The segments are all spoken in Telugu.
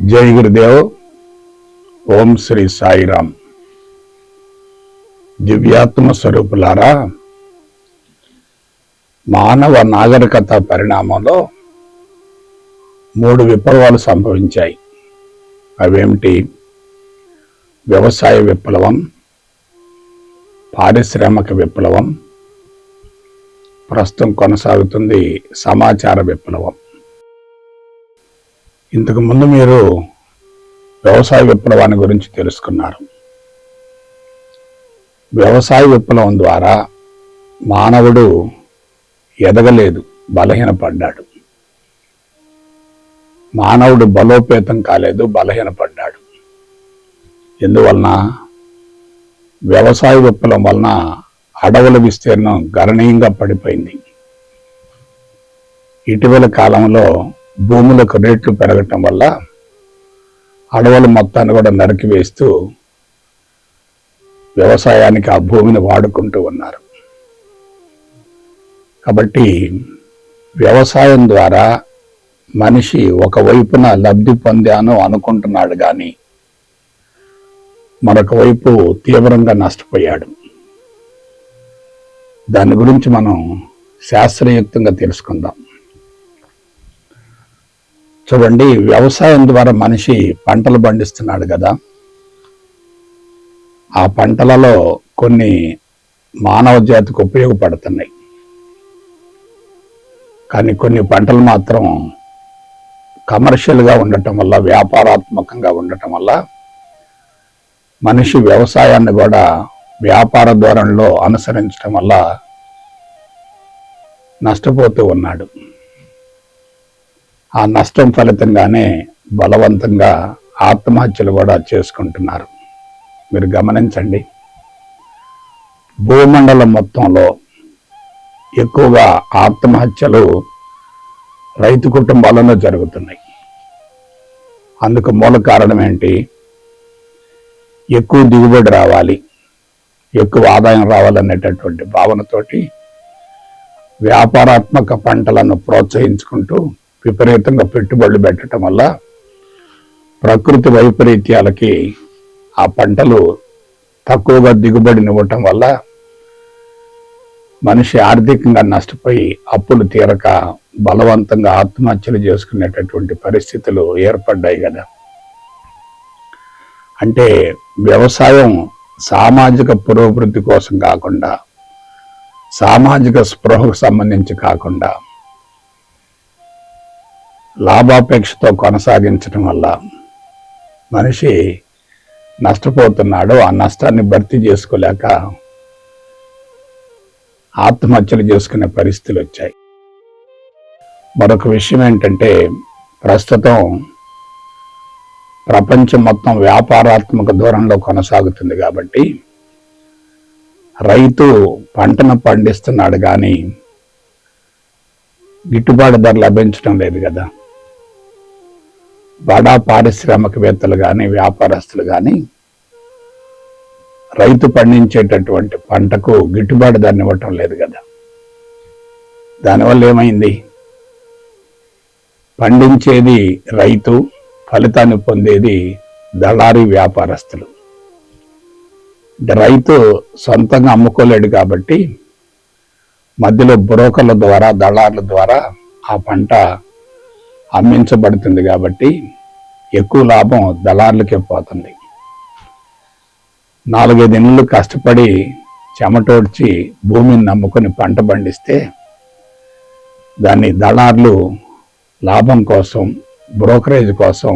జై గురుదేవ్. ఓం శ్రీ సాయిరామ్. దివ్యాత్మ స్వరూపులారా మానవ నాగరికత పరిణామంలో మూడు విప్లవాలు సంభవించాయి. అవేమిటి? వ్యవసాయ విప్లవం పారిశ్రామిక విప్లవం ప్రస్తుతం కొనసాగుతుంది సమాచార విప్లవం. ఇంతకు ముందు మీరు వ్యవసాయ విప్లవాన్ని గురించి తెలుసుకున్నారు. వ్యవసాయ విప్లవం ద్వారా మానవుడు ఎదగలేదు బలహీనపడ్డాడు. మానవుడు బలోపేతం కాలేదు బలహీనపడ్డాడు. ఎందువలన? వ్యవసాయ విప్లవం వలన అడవుల విస్తీర్ణం గణనీయంగా పడిపోయింది. ఇటీవల కాలంలో భూములకు రేట్లు పెరగటం వల్ల అడవుల మొత్తాన్ని కూడా నరికివేస్తూ వ్యవసాయానికి ఆ భూమిని వాడుకుంటూ ఉన్నారు. కాబట్టి వ్యవసాయం ద్వారా మనిషి ఒకవైపున లబ్ధి పొందాను అనుకుంటున్నాడు కానీ మరొక వైపు తీవ్రంగా నష్టపోయాడు. దాని గురించి మనం శాస్త్రయుక్తంగా తెలుసుకుందాం. చూడండి వ్యవసాయం ద్వారా మనిషి పంటలు పండిస్తున్నాడు కదా. ఆ పంటలలో కొన్ని మానవ జాతికి ఉపయోగపడుతున్నాయి. కానీ కొన్ని పంటలు మాత్రం కమర్షియల్గా ఉండటం వల్ల వ్యాపారాత్మకంగా ఉండటం వల్ల మనిషి వ్యవసాయాన్ని కూడా వ్యాపార ధోరణిలో అనుసరించడం వల్ల నష్టపోతూ ఉన్నాడు. ఆ నష్టం ఫలితంగానే బలవంతంగా ఆత్మహత్యలు కూడా చేసుకుంటున్నారు. మీరు గమనించండి. భూమండలం మొత్తంలో ఎక్కువగా ఆత్మహత్యలు రైతు కుటుంబాలలో జరుగుతున్నాయి. అందుకు మూల కారణం ఏంటి? ఎక్కువ దిగుబడి రావాలి. ఎక్కువ ఆదాయం రావాలనేటటువంటి భావనతోటి వ్యాపారాత్మక పంటలను ప్రోత్సహించుకుంటూ విపరీతంగా పెట్టుబడులు పెట్టడం వల్ల ప్రకృతి వైపరీత్యాలకి ఆ పంటలు తక్కువగా దిగుబడినివ్వటం వల్ల మనిషి ఆర్థికంగా నష్టపోయి అప్పులు తీరక బలవంతంగా ఆత్మహత్యలు చేసుకునేటటువంటి పరిస్థితులు ఏర్పడ్డాయి కదా. అంటే వ్యవసాయం సామాజిక పురోభివృద్ధి కోసం కాకుండా సామాజిక స్పృహకు సంబంధించి కాకుండా లాభాపేక్షతో కొనసాగించడం వల్ల మనిషి నష్టపోతున్నాడు ఆ నష్టాన్ని భర్తీ చేసుకోలేక ఆత్మహత్యలు చేసుకునే పరిస్థితులు వచ్చాయి. మరొక విషయం ఏంటంటే ప్రస్తుతం ప్రపంచం మొత్తం వ్యాపారాత్మక దూరంలో కొనసాగుతుంది కాబట్టి రైతు పంటను పండిస్తున్నాడు కానీ గిట్టుబాటు ధర లభించడం లేదు కదా. బడా పారిశ్రామికవేత్తలు కానీ వ్యాపారస్తులు కానీ రైతు పండించేటటువంటి పంటకు గిట్టుబాటు ధరని ఇవ్వటం లేదు కదా. దానివల్ల ఏమైంది? పండించేది రైతు ఫలితాన్ని పొందేది దళారీ వ్యాపారస్తులు. రైతు సొంతంగా అమ్ముకోలేడు కాబట్టి మధ్యలో బ్రోకర్ల ద్వారా దళారుల ద్వారా ఆ పంట అమ్మించబడుతుంది కాబట్టి ఎక్కువ లాభం దళార్లకే పోతుంది. నాలుగైదు నెలలు కష్టపడి చెమటోడ్చి భూమిని నమ్ముకొని పంట పండిస్తే దాన్ని దళారులు లాభం కోసం బ్రోకరేజ్ కోసం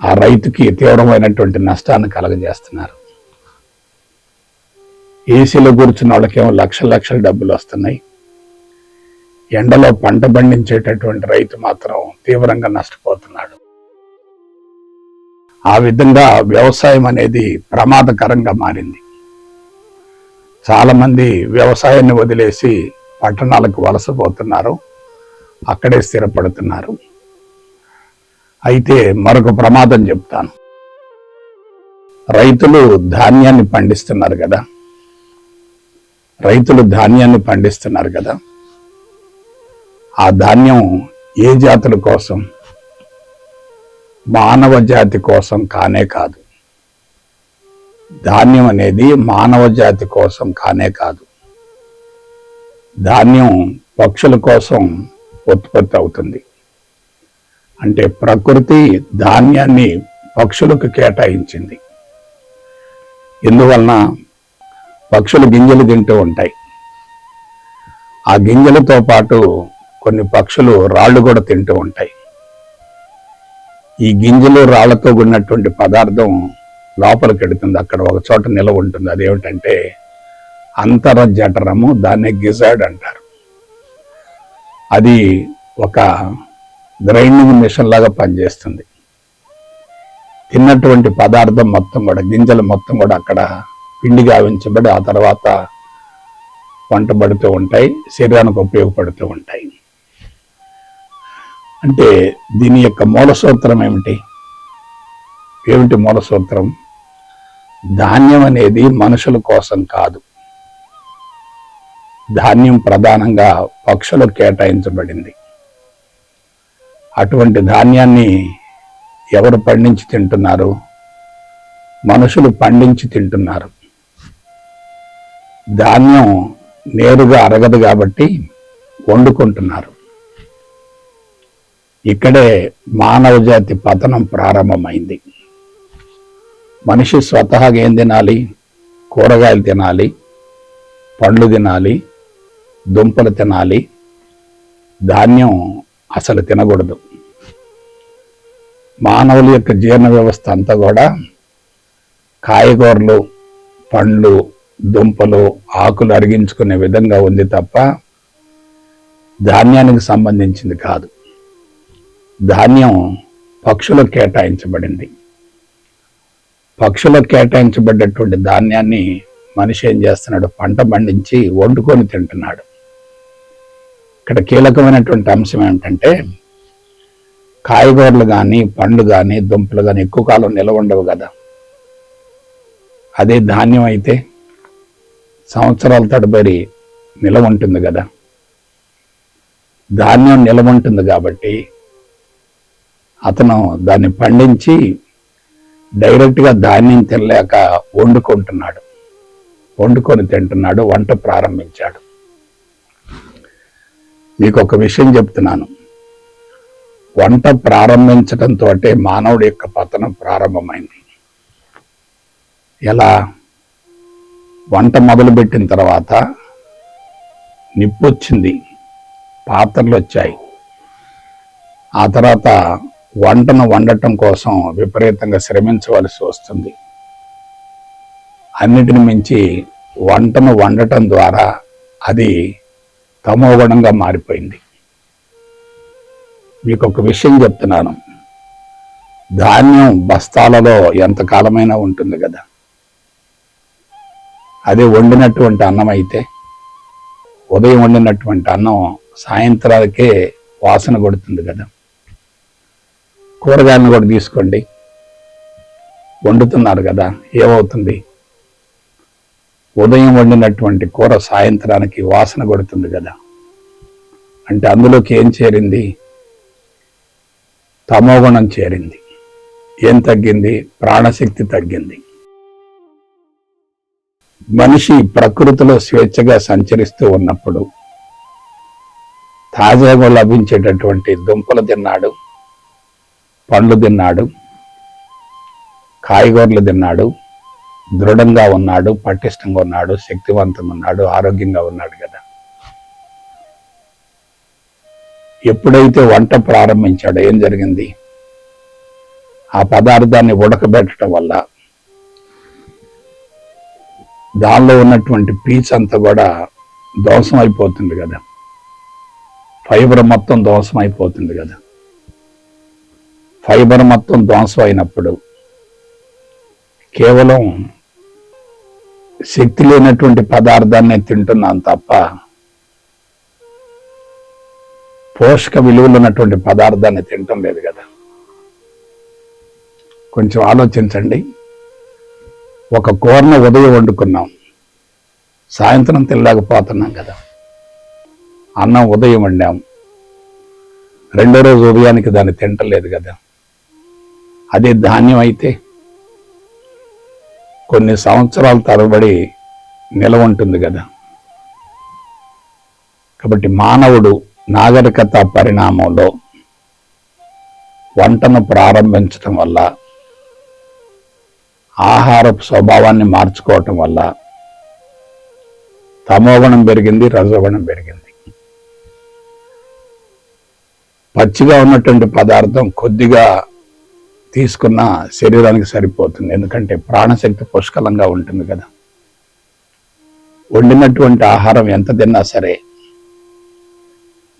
ఆ రైతుకి తీవ్రమైనటువంటి నష్టాన్ని కలగజేస్తున్నారు. ఏసీలో కూర్చున్న వాళ్ళకేమో లక్షల లక్షల డబ్బులు వస్తున్నాయి. ఎండలో పంట పండించేటటువంటి రైతు మాత్రం తీవ్రంగా నష్టపోతున్నాడు. ఆ విధంగా వ్యవసాయం అనేది ప్రమాదకరంగా మారింది. చాలామంది వ్యవసాయాన్ని వదిలేసి పట్టణాలకు వలసపోతున్నారు. అక్కడే స్థిరపడుతున్నారు. అయితే మరొక ప్రమాదం చెప్తాను. రైతులు ధాన్యాన్ని పండిస్తున్నారు కదా. రైతులు ధాన్యాన్ని పండిస్తున్నారు కదా. ఆ ధాన్యం ఏ జాతుల కోసం? మానవ జాతి కోసం కానే కాదు. ధాన్యం అనేది మానవ జాతి కోసం కానే కాదు. ధాన్యం పక్షుల కోసం ఉత్పత్తి అవుతుంది. అంటే ప్రకృతి ధాన్యాన్ని పక్షులకు కేటాయించింది. ఎందువలన? పక్షులు గింజలు తింటూ ఉంటాయి. ఆ గింజలతో పాటు కొన్ని పక్షులు రాళ్ళు కూడా తింటూ ఉంటాయి. ఈ గింజలు రాళ్ళతో ఉన్నటువంటి పదార్థం లోపలికి ఎడుతుంది అక్కడ ఒక చోట నిలవ ఉంటుంది. అదేమిటంటే అంతర జఠరము దాన్ని గిజాడ్ అంటారు. అది ఒక గ్రైండింగ్ మిషన్ లాగా పనిచేస్తుంది. తిన్నటువంటి పదార్థం మొత్తం కూడా గింజలు మొత్తం కూడా అక్కడ పిండి గావించబడి ఆ తర్వాత వంట పడుతూ ఉంటాయి శరీరానికి ఉపయోగపడుతూ ఉంటాయి. అంటే దీని యొక్క మూల సూత్రం ఏమిటి? ఏమిటి మూల సూత్రం? ధాన్యం అనేది మనుషుల కోసం కాదు. ధాన్యం ప్రధానంగా పక్షులకు కేటాయించబడింది. అటువంటి ధాన్యాన్ని ఎవరు పండించి తింటున్నారు? మనుషులు పండించి తింటున్నారు. ధాన్యం నేరుగా అరగదు కాబట్టి వండుకుంటున్నారు. ఇక్కడే మానవ జాతి పతనం ప్రారంభమైంది. మనిషి స్వతహాగా ఏం తినాలి? కూరగాయలు తినాలి పండ్లు తినాలి దుంపలు తినాలి. ధాన్యం అసలు తినకూడదు. మానవుల యొక్క జీర్ణ వ్యవస్థ అంతా కూడా కాయగూరలు పండ్లు దుంపలు ఆకులు అరిగించుకునే విధంగా ఉంది తప్ప ధాన్యానికి సంబంధించింది కాదు. ధాన్యం పక్షులకు కేటాయించబడింది. పక్షులకు కేటాయించబడ్డటువంటి ధాన్యాన్ని మనిషి ఏం చేస్తున్నాడు? పంట పండించి వండుకొని తింటున్నాడు. ఇక్కడ కీలకమైనటువంటి అంశం ఏమిటంటే కాయగూరలు కానీ పండ్లు కానీ దుంపలు కానీ ఎక్కువ కాలం నిలవ ఉండవు కదా. అదే ధాన్యం అయితే సంవత్సరాల తడబడి నిలవ ఉంటుంది కదా. ధాన్యం నిలవ ఉంటుంది కాబట్టి అతను దాన్ని పండించి డైరెక్ట్గా ధాన్యం తినలేక వండుకుంటున్నాడు. వండుకొని తింటున్నాడు వంట ప్రారంభించాడు. మీకు ఒక విషయం చెప్తున్నాను. వంట ప్రారంభించడంతో మానవుడి యొక్క పతనం ప్రారంభమైంది. ఎలా? వంట మొదలుపెట్టిన తర్వాత నిప్పొచ్చింది పాత్రలు వచ్చాయి ఆ తర్వాత వంటను వండటం కోసం విపరీతంగా శ్రమించవలసి వస్తుంది. అన్నిటిని మించి వంటను వండటం ద్వారా అది తమోగుణంగా మారిపోయింది. మీకు ఒక విషయం చెప్తున్నాను. ధాన్యం బస్తాలలో ఎంతకాలమైనా ఉంటుంది కదా. అదే వండినటువంటి అన్నం అయితే ఉదయం వండినటువంటి అన్నం సాయంత్రాలకే వాసన కొడుతుంది కదా. కూరగాయలను కూడా తీసుకోండి. వండుతున్నారు కదా ఏమవుతుంది? ఉదయం వండినటువంటి కూర సాయంత్రానికి వాసన కొడుతుంది కదా. అంటే అందులోకి ఏం చేరింది? తమోగుణం చేరింది. ఏం తగ్గింది? ప్రాణశక్తి తగ్గింది. మనిషి ప్రకృతిలో స్వేచ్ఛగా సంచరిస్తూ ఉన్నప్పుడు తాజాగా లభించేటటువంటి దుంపలు తిన్నాడు. పండ్లు తిన్నాడు కాయగూరలు తిన్నాడు దృఢంగా ఉన్నాడు పటిష్టంగా ఉన్నాడు శక్తివంతంగా ఉన్నాడు ఆరోగ్యంగా ఉన్నాడు కదా. ఎప్పుడైతే వంట ప్రారంభించాడో ఏం జరిగింది? ఆ పదార్థాన్ని ఉడకబెట్టడం వల్ల దానిలో ఉన్నటువంటి పీచ్ అంతా కూడా ధ్వంసం అయిపోతుంది కదా. ఫైబర్ మొత్తం ధ్వంసం అయిపోతుంది కదా. ఫైబర్ మొత్తం ధ్వంసం అయినప్పుడు కేవలం శక్తి లేనటువంటి పదార్థాన్ని తింటున్నాను తప్ప పోషక విలువలు ఉన్నటువంటి పదార్థాన్ని తినటం లేదు కదా. కొంచెం ఆలోచించండి. ఒక కూరను ఉదయం వండుకున్నాం. సాయంత్రం తినలేకపోతున్నాం కదా. అన్నం ఉదయం వండాం. రెండో రోజు ఉదయానికి దాన్ని తింటలేదు కదా. అదే ధాన్యం అయితే కొన్ని సంవత్సరాల తరబడి నిలవ ఉంటుంది కదా. కాబట్టి మానవుడు నాగరికత పరిణామంలో వంటను ప్రారంభించటం వల్ల ఆహార స్వభావాన్ని మార్చుకోవటం వల్ల తమోగుణం పెరిగింది రజోగుణం పెరిగింది. పచ్చిగా ఉన్నటువంటి పదార్థం కొద్దిగా తీసుకున్న శరీరానికి సరిపోతుంది. ఎందుకంటే ప్రాణశక్తి పుష్కలంగా ఉంటుంది కదా. వండినటువంటి ఆహారం ఎంత తిన్నా సరే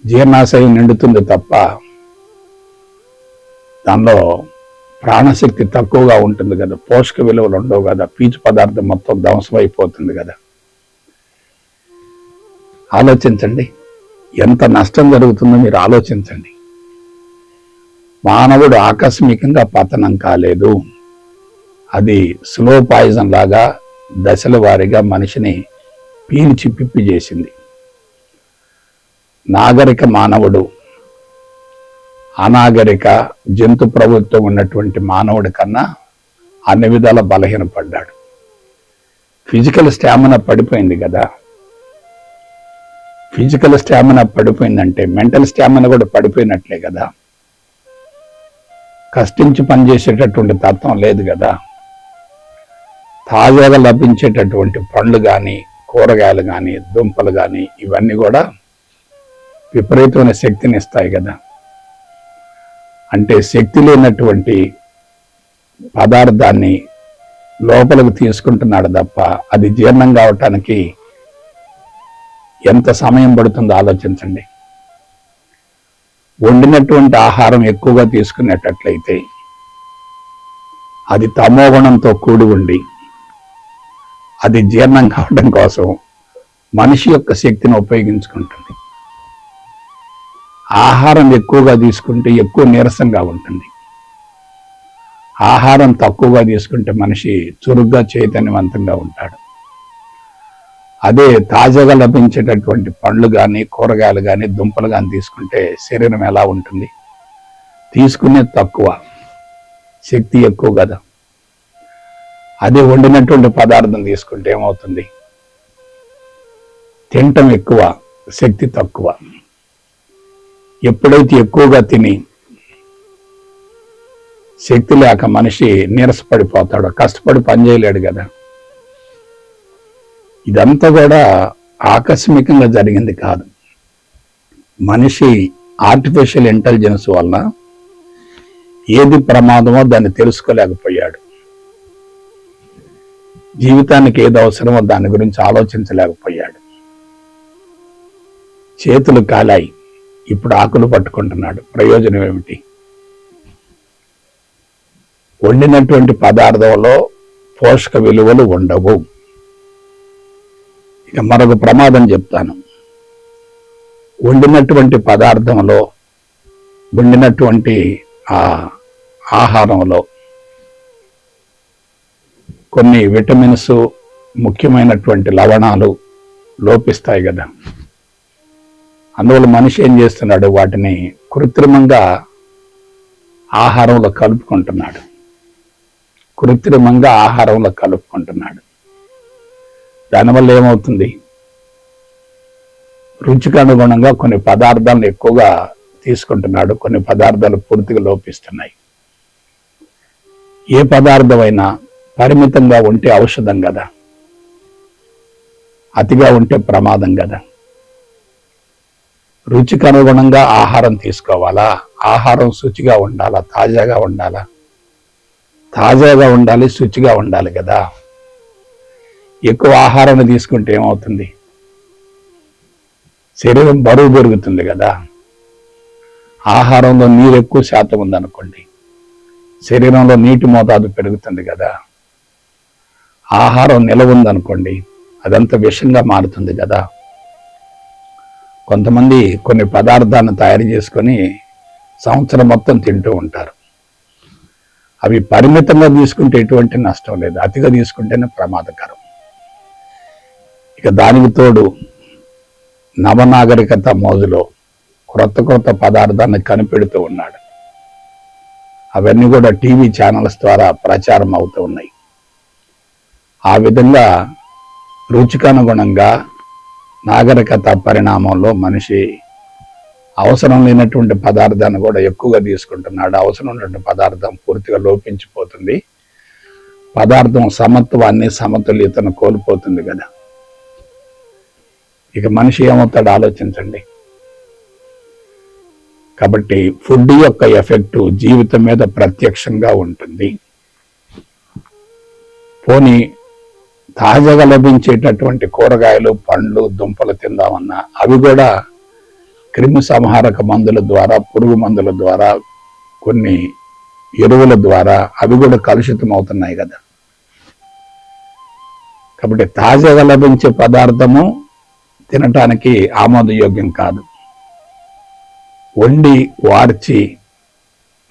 జీర్ణాశయం నిండుతుంది తప్ప దానిలో ప్రాణశక్తి తక్కువగా ఉంటుంది కదా. పోషక విలువలు ఉండవు కదా. పీచు పదార్థం మొత్తం ధ్వంసమైపోతుంది కదా. ఆలోచించండి. ఎంత నష్టం జరుగుతుందో మీరు ఆలోచించండి. మానవుడు ఆకస్మికంగా పతనం కాలేదు. అది స్లో పాయిజన్ లాగా దశల వారీగా మనిషిని పీల్చి పిప్పి చేసింది. నాగరిక మానవుడు అనాగరిక జంతు ప్రభుత్వం ఉన్నటువంటి మానవుడి కన్నా అన్ని విధాల బలహీనపడ్డాడు. ఫిజికల్ స్టామినా పడిపోయింది కదా. ఫిజికల్ స్టామినా పడిపోయిందంటే మెంటల్ స్టామినా కూడా పడిపోయినట్లే కదా. కష్టించి పనిచేసేటటువంటి తత్వం లేదు కదా. తాజాగా లభించేటటువంటి పండ్లు కానీ కూరగాయలు కానీ దుంపలు కానీ ఇవన్నీ కూడా విపరీతమైన శక్తిని ఇస్తాయి కదా. అంటే శక్తి లేనటువంటి పదార్థాన్ని లోపలికి తీసుకుంటున్నాడు తప్ప అది జీర్ణం కావటానికి ఎంత సమయం పడుతుందో ఆలోచించండి. వండినటువంటి ఆహారం ఎక్కువగా తీసుకునేటట్లయితే అది తమోగుణంతో కూడి ఉండి అది జీర్ణం కావడం కోసం మనిషి యొక్క శక్తిని ఉపయోగించుకుంటుంది. ఆహారం ఎక్కువగా తీసుకుంటే ఎక్కువ నీరసంగా ఉంటుంది. ఆహారం తక్కువగా తీసుకుంటే మనిషి చురుగ్గా చైతన్యవంతంగా ఉంటాడు. అదే తాజాగా లభించేటటువంటి పండ్లు కానీ కూరగాయలు కానీ దుంపలు కానీ తీసుకుంటే శరీరం ఎలా ఉంటుంది? తీసుకునే తక్కువ శక్తి ఎక్కువ కదా. అదే వండినటువంటి పదార్థం తీసుకుంటే ఏమవుతుంది? తింటం ఎక్కువ శక్తి తక్కువ. ఎప్పుడైతే ఎక్కువగా తిని శక్తి లేక మనిషి నీరసపడిపోతాడో కష్టపడి పనిచేయలేడు కదా. ఇదంతా కూడా ఆకస్మికంగా జరిగింది కాదు. మనిషి ఆర్టిఫిషియల్ ఇంటెలిజెన్స్ వలన ఏది ప్రమాదమో దాన్ని తెలుసుకోలేకపోయాడు. జీవితానికి ఏది అవసరమో దాని గురించి ఆలోచించలేకపోయాడు. చేతులు కాలాయి. ఇప్పుడు ఆకులు పట్టుకుంటున్నాడు. ప్రయోజనం ఏమిటి? వండినటువంటి పదార్థంలో పోషక విలువలు ఉండవు. మరొక ప్రమాదం చెప్తాను. వండినటువంటి పదార్థంలో వండినటువంటి ఆ ఆహారంలో కొన్ని విటమిన్స్ ముఖ్యమైనటువంటి లవణాలు లోపిస్తాయి కదా. అందువల్ల మనిషి ఏం చేస్తున్నాడు? వాటిని కృత్రిమంగా ఆహారంలో కలుపుకుంటున్నాడు. కృత్రిమంగా ఆహారంలో కలుపుకుంటున్నాడు. దానివల్ల ఏమవుతుంది? రుచికి అనుగుణంగా కొన్ని పదార్థాలను ఎక్కువగా తీసుకుంటున్నాడు. కొన్ని పదార్థాలు పూర్తిగా లోపిస్తున్నాయి. ఏ పదార్థమైనా పరిమితంగా ఉంటే ఔషధం కదా. అతిగా ఉంటే ప్రమాదం కదా. రుచికి అనుగుణంగా ఆహారం తీసుకోవాలా? ఆహారం శుచిగా ఉండాలా? తాజాగా ఉండాలా? తాజాగా ఉండాలి శుచిగా ఉండాలి కదా. ఎక్కువ ఆహారాన్ని తీసుకుంటే ఏమవుతుంది? శరీరం బరువు పెరుగుతుంది కదా. ఆహారంలో నీరు ఎక్కువ శాతం ఉందనుకోండి శరీరంలో నీటి మోతాదు పెరుగుతుంది కదా. ఆహారం నిలవ ఉందనుకోండి అదంతా విషంగా మారుతుంది కదా. కొంతమంది కొన్ని పదార్థాలను తయారు చేసుకొని సంవత్సరం మొత్తం తింటూ ఉంటారు. అవి పరిమితంగా తీసుకుంటే ఎటువంటి నష్టం లేదు. అతిగా తీసుకుంటేనే ప్రమాదకరం. ఇక దానికి తోడు నవనాగరికత మోజులో క్రొత్త క్రొత్త పదార్థాన్ని కనిపెడుతూ ఉన్నాడు. అవన్నీ కూడా టీవీ ఛానల్స్ ద్వారా ప్రచారం అవుతూ ఉన్నాయి. ఆ విధంగా రుచికనుగుణంగా నాగరికత పరిణామంలో మనిషి అవసరం లేనటువంటి పదార్థాన్ని కూడా ఎక్కువగా తీసుకుంటున్నాడు. అవసరం ఉన్నటువంటి పదార్థం పూర్తిగా లోపించిపోతుంది. పదార్థం సమత్వాన్ని సమతుల్యతను కోల్పోతుంది కదా. ఇక మనిషి ఏమవుతాడు ఆలోచించండి. కాబట్టి ఫుడ్ యొక్క ఎఫెక్ట్ జీవితం మీద ప్రత్యక్షంగా ఉంటుంది. పోనీ తాజాగా లభించేటటువంటి కూరగాయలు పండ్లు దుంపలు తిందామన్నా అవి కూడా క్రిమి సంహారక మందుల ద్వారా పురుగు మందుల ద్వారా కొన్ని ఎరువుల ద్వారా అవి కూడా కలుషితం అవుతున్నాయి కదా. కాబట్టి తాజాగా లభించే పదార్థము తినటానికి ఆమోదయోగ్యం కాదు. వండి వార్చి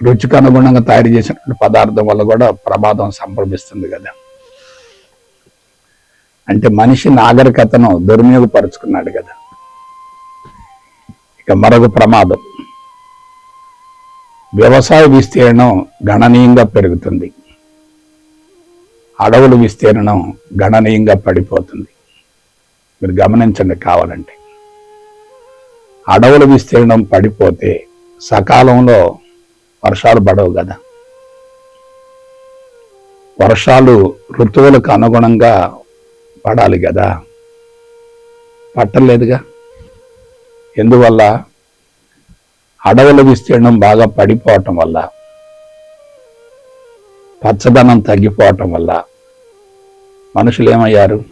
రుచికి అనుగుణంగా తయారు చేసినటువంటి పదార్థం వల్ల కూడా ప్రమాదం సంభవిస్తుంది కదా. అంటే మనిషి నాగరికతను దుర్వినియోగపరుచుకున్నాడు కదా. ఇక మరొక ప్రమాదం. వ్యవసాయ విస్తీర్ణం గణనీయంగా పెరుగుతుంది. అడవుల విస్తీర్ణం గణనీయంగా పడిపోతుంది. మీరు గమనించండి కావాలంటే. అడవుల విస్తీర్ణం పడిపోతే సకాలంలో వర్షాలు పడవు కదా. వర్షాలు ఋతువులకు అనుగుణంగా పడాలి కదా. పట్టలేదుగా ఎందువల్ల? అడవుల విస్తీర్ణం బాగా పడిపోవటం వల్ల పచ్చదనం తగ్గిపోవటం వల్ల మనుషులు ఏమయ్యారు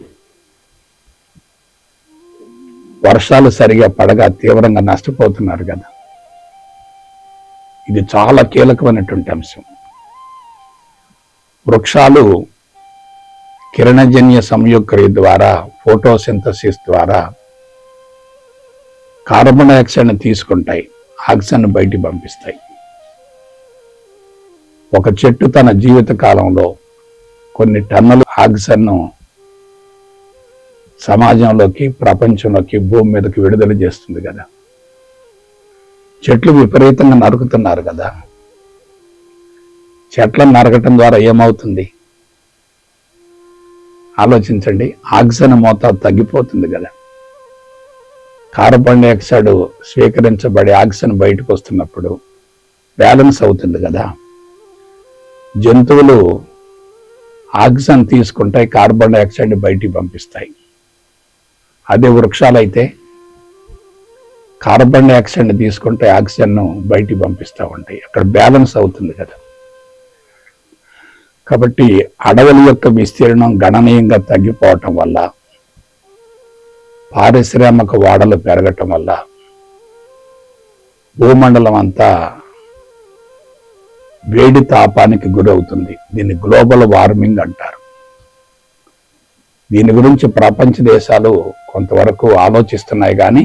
వర్షాలు సరిగా పడగా తీవ్రంగా నష్టపోతున్నారు కదా. ఇది చాలా కీలకమైనటువంటి అంశం. వృక్షాలు కిరణజన్య సంయుక్రియ ద్వారా ఫోటోసింథసిస్ ద్వారా కార్బన్ డైఆక్సైడ్ని తీసుకుంటాయి ఆక్సిజన్ బయటి పంపిస్తాయి. ఒక చెట్టు తన జీవిత కాలంలో కొన్ని టన్నుల ఆక్సిజన్ను సమాజంలోకి ప్రపంచంలోకి భూమి మీదకి విడుదల చేస్తుంది కదా. చెట్లు విపరీతంగా నరుకుతున్నారు కదా. చెట్లను నరకటం ద్వారా ఏమవుతుంది? ఆలోచించండి ఆక్సిజన్ మోతాదు తగ్గిపోతుంది కదా. కార్బన్ డైఆక్సైడ్ స్వీకరించబడి ఆక్సిజన్ బయటకు వస్తున్నప్పుడు బ్యాలెన్స్ అవుతుంది కదా. జంతువులు ఆక్సిజన్ తీసుకుంటాయి కార్బన్ డైఆక్సైడ్ బయటికి పంపిస్తాయి. అదే వృక్షాలైతే కార్బన్ డైఆక్సైడ్ తీసుకుంటే ఆక్సిజన్ను బయటికి పంపిస్తూ ఉంటాయి. అక్కడ బ్యాలెన్స్ అవుతుంది కదా. కాబట్టి అడవుల యొక్క విస్తీర్ణం గణనీయంగా తగ్గిపోవటం వల్ల పారిశ్రామిక వాడలు పెరగటం వల్ల భూమండలం అంతా వేడి తాపానికి గురవుతుంది. దీన్ని గ్లోబల్ వార్మింగ్ అంటారు. దీని గురించి ప్రపంచ దేశాలు కొంతవరకు ఆలోచిస్తున్నాయి కానీ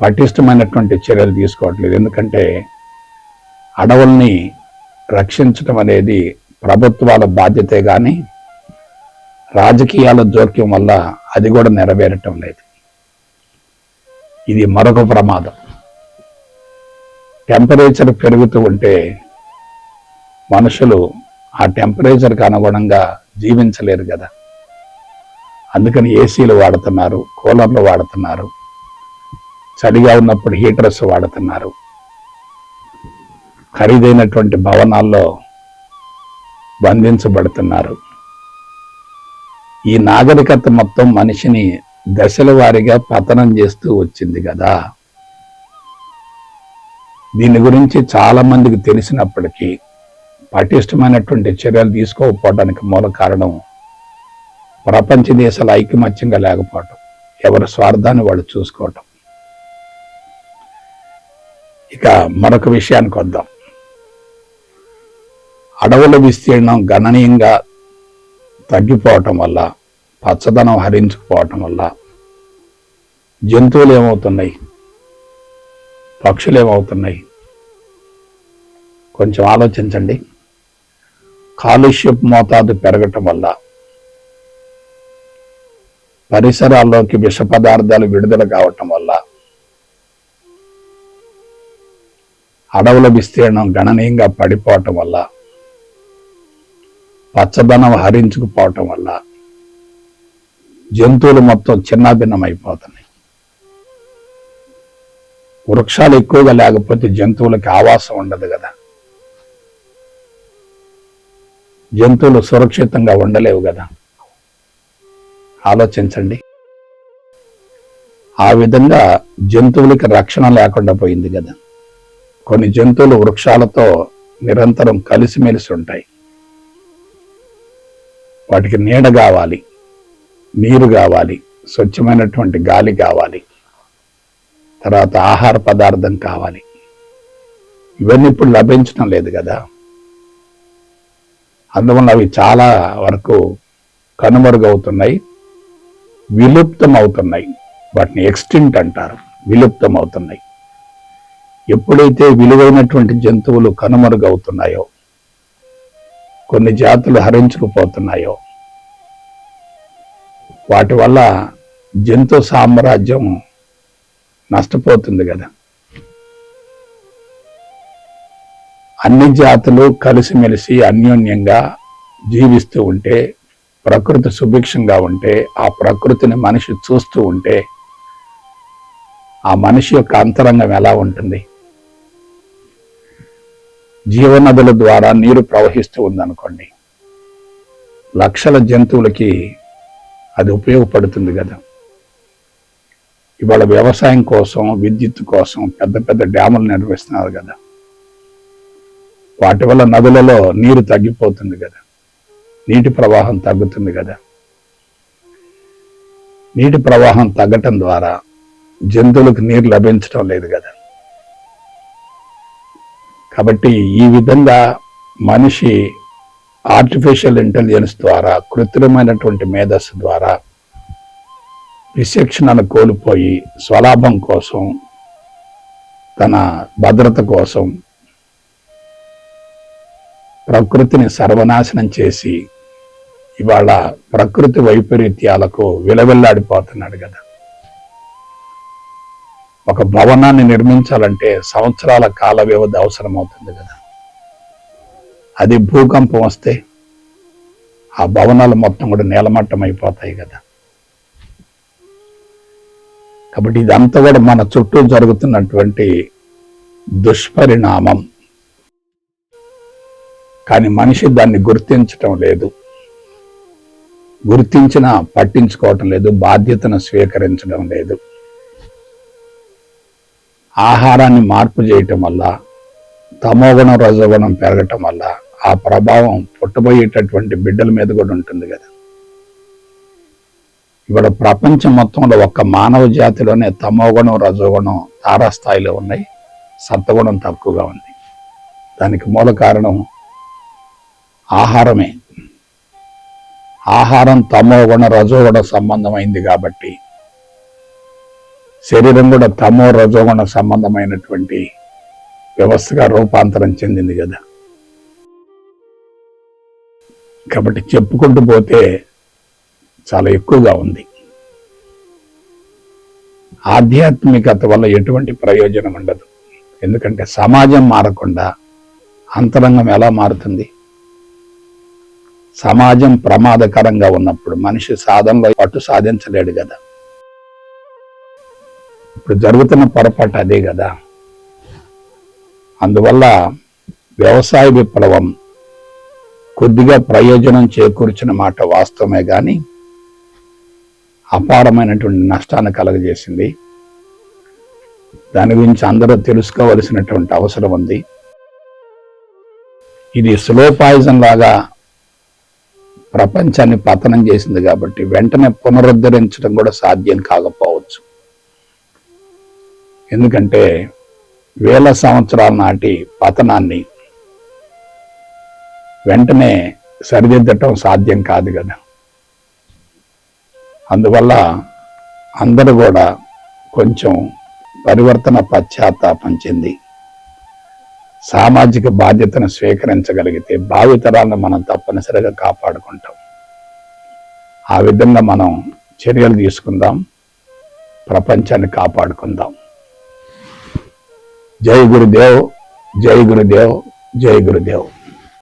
పటిష్టమైనటువంటి చర్యలు తీసుకోవట్లేదు. ఎందుకంటే అడవుల్ని రక్షించడం అనేది ప్రభుత్వాల బాధ్యతే కానీ రాజకీయాల జోక్యం వల్ల అది కూడా నెరవేరటం లేదు. ఇది మరొక ప్రమాదం. టెంపరేచర్ పెరుగుతూ ఉంటే మనుషులు ఆ టెంపరేచర్కి అనుగుణంగా జీవించలేరు కదా. అందుకని ఏసీలు వాడుతున్నారు కూలర్లు వాడుతున్నారు చలిగా ఉన్నప్పుడు హీటర్స్ వాడుతున్నారు. ఖరీదైనటువంటి భవనాల్లో బంధించబడుతున్నారు. ఈ నాగరికత మొత్తం మనిషిని దశల వారీగా పతనం చేస్తూ వచ్చింది కదా. దీని గురించి చాలా మందికి తెలిసినప్పటికీ పటిష్టమైనటువంటి చర్యలు తీసుకోకపోవడానికి మూల కారణం ప్రపంచ దేశాల ఐకమత్యంగా లేకపోవటం ఎవరి స్వార్థాన్ని వాళ్ళు చూసుకోవటం. ఇక మరొక విషయానికి వద్దాం. అడవుల విస్తీర్ణం గణనీయంగా తగ్గిపోవటం వల్ల పచ్చదనం హరించుకుపోవటం వల్ల జంతువులు ఏమవుతున్నాయి? పక్షులు ఏమవుతున్నాయి? కొంచెం ఆలోచించండి. కాలుష్యపు మోతాదు పెరగటం వల్ల పరిసరాల్లోకి విష పదార్థాలు విడుదల కావటం వల్ల అడవుల విస్తీర్ణం గణనీయంగా పడిపోవటం వల్ల పచ్చదనం హరించుకుపోవటం వల్ల జంతువులు మొత్తం చిన్నాభిన్నం అయిపోతున్నాయి వృక్షాలు ఎక్కువగా లేకపోతే జంతువులకి ఆవాసం ఉండదు కదా. జంతువులు సురక్షితంగా ఉండలేవు కదా. ఆలోచించండి. ఆ విధంగా జంతువులకి రక్షణ లేకుండా పోయింది కదా. కొన్ని జంతువులు వృక్షాలతో నిరంతరం కలిసిమెలిసి ఉంటాయి. వాటికి నీడ కావాలి నీరు కావాలి స్వచ్ఛమైనటువంటి గాలి కావాలి తర్వాత ఆహార పదార్థం కావాలి. ఇవన్నీ ఇప్పుడు లభించడం లేదు కదా. అందువల్ల అవి చాలా వరకు కనుమరుగవుతున్నాయి. విలుప్తం అవుతున్నాయి వాటిని ఎక్స్టింట్ అంటారు. విలుప్తం అవుతున్నాయి ఎప్పుడైతే విలువైనటువంటి జంతువులు కనుమరుగవుతున్నాయో కొన్ని జాతులు హరించుకుపోతున్నాయో వాటి వల్ల జంతు సామ్రాజ్యం నష్టపోతుంది కదా. అన్ని జాతులు కలిసిమెలిసి అన్యోన్యంగా జీవిస్తూ ఉంటే ప్రకృతి సుభిక్షంగా ఉంటే ఆ ప్రకృతిని మనిషి చూస్తూ ఉంటే ఆ మనిషి యొక్క అంతరంగం ఎలా ఉంటుంది? జీవనదుల ద్వారా నీరు ప్రవహిస్తూ ఉందనుకోండి. లక్షల జంతువులకి అది ఉపయోగపడుతుంది కదా. ఇవాళ వ్యవసాయం కోసం విద్యుత్ కోసం పెద్ద పెద్ద డ్యాములు నిర్వహిస్తున్నారు కదా. వాటి వల్ల నదులలో నీరు తగ్గిపోతుంది కదా. నీటి ప్రవాహం తగ్గుతుంది కదా. నీటి ప్రవాహం తగ్గటం ద్వారా జంతువులకు నీరు లభించడం లేదు కదా. కాబట్టి ఈ విధంగా మనిషి ఆర్టిఫిషియల్ ఇంటెలిజెన్స్ ద్వారా కృత్రిమైనటువంటి మేధస్సు ద్వారా విశిక్షణను కోల్పోయి స్వలాభం కోసం తన భద్రత కోసం ప్రకృతిని సర్వనాశనం చేసి ఇవాళ ప్రకృతి వైపరీత్యాలకు విలవిల్లాడిపోతున్నాడు కదా. ఒక భవనాన్ని నిర్మించాలంటే సంవత్సరాల కాల వ్యవధి అవసరమవుతుంది కదా. అది భూకంపం వస్తే ఆ భవనాలు మొత్తం కూడా నేలమట్టం అయిపోతాయి కదా. కాబట్టి ఇదంతా కూడా మన చుట్టూ జరుగుతున్నటువంటి దుష్పరిణామం. కానీ మనిషి దాన్ని గుర్తించటం లేదు. గుర్తించిన పట్టించుకోవటం లేదు బాధ్యతను స్వీకరించడం లేదు. ఆహారాన్ని మార్పు చేయటం వల్ల తమోగుణం రజోగుణం పెరగటం వల్ల ఆ ప్రభావం పుట్టబోయేటటువంటి బిడ్డల మీద కూడా ఉంటుంది కదా. ఇప్పుడు ప్రపంచం మొత్తంలో ఒక్క మానవ జాతిలోనే తమోగుణం రజోగుణం తారాస్థాయిలో ఉన్నాయి. సత్వగుణం తక్కువగా ఉంది. దానికి మూల కారణం ఆహారమే. ఆహారం తమోగుణ రజోగుణ సంబంధమైంది కాబట్టి శరీరం కూడా తమో రజోగుణ సంబంధమైనటువంటి వ్యవస్థగా రూపాంతరం చెందింది కదా. కాబట్టి చెప్పుకుంటూ పోతే చాలా ఎక్కువగా ఉంది. ఆధ్యాత్మికత వల్ల ఎటువంటి ప్రయోజనం ఉండదు. ఎందుకంటే సమాజం మారకుండా అంతరంగం ఎలా మారుతుంది? సమాజం ప్రమాదకరంగా ఉన్నప్పుడు మనిషి సాధనలో పట్టు సాధించలేడు కదా. ఇప్పుడు జరుగుతున్న పొరపాటు అదే కదా. అందువల్ల వ్యవసాయ విప్లవం కొద్దిగా ప్రయోజనం చేకూర్చిన మాట వాస్తవమే కానీ అపారమైనటువంటి నష్టాన్ని కలగజేసింది. దాని గురించి అందరూ తెలుసుకోవలసినటువంటి అవసరం ఉంది. ఇది స్లో పాయిజన్ లాగా ప్రపంచాన్ని పతనం చేసింది కాబట్టి వెంటనే పునరుద్ధరించడం కూడా సాధ్యం కాకపోవచ్చు. ఎందుకంటే వేల సంవత్సరాల నాటి పతనాన్ని వెంటనే సరిదిద్దటం సాధ్యం కాదు కదా. అందువల్ల అందరూ కూడా కొంచెం పరివర్తన పశ్చాత్తాపం చెంది సామాజిక బాధ్యతను స్వీకరించగలిగితే భావితరాలను మనం తప్పనిసరిగా కాపాడుకుంటాం. ఆ విధంగా మనం చర్యలు తీసుకుందాం. ప్రపంచాన్ని కాపాడుకుందాం. జై గురుదేవ్ జై గురుదేవ్ జై గురుదేవ్.